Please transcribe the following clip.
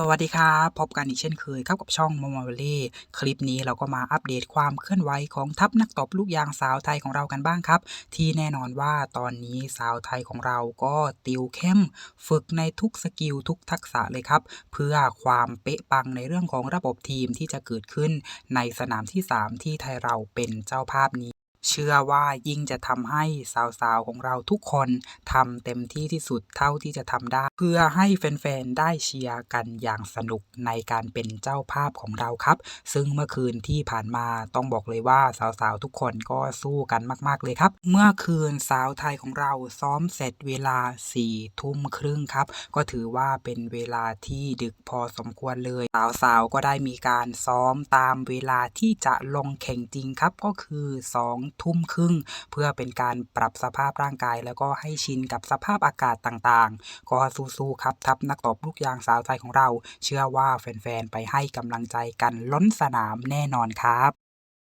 สวัสดีครับพบกันอีกเช่นเคยครับกับช่อง Momo Valley คลิปนี้เราก็มาอัปเดตความเคลื่อนไหวของทัพนักตบลูกยางสาวไทยของเรากันบ้างครับ ที่แน่นอนว่าตอนนี้สาวไทยของเราก็ติวเข้ม ฝึกในทุกสกิลทุกทักษะเลยครับ เพื่อความเป๊ะปังในเรื่องของระบบทีมที่จะเกิดขึ้นในสนามที่ 3 ที่ไทยเราเป็นเจ้าภาพนี้ เชื่อว่ายิ่งจะทำให้สาวๆของเราทุกคนทำเต็มที่ที่สุดเท่าที่จะทำได้ เพื่อให้แฟนๆได้เชียร์กันอย่างสนุกในการเป็นเจ้าภาพของเราครับ ซึ่งเมื่อคืนที่ผ่านมาต้องบอกเลยว่าสาวๆทุกคนก็สู้กันมาก ๆเลยครับ เมื่อคืนสาวไทยของเราซ้อมเสร็จเวลา4ี่ทุ่มครึ่งครับ ก็ถือว่าเป็นเวลาที่ดึกพอสมควรเลย สาวๆก็ได้มีการซ้อมตามเวลาที่จะลงแข่งจริงครับก็คือ2ทุ่มครึ่งเพื่อเป็นการปรับสภาพร่างกาย แล้วก็ให้ชินกับสภาพอากาศต่างๆ ก็สู้ๆครับทัพนักตบลูกยางสาวไทยของเรา เชื่อว่าแฟนๆ ไปให้กำลังใจกันล้นสนามแน่นอนครับ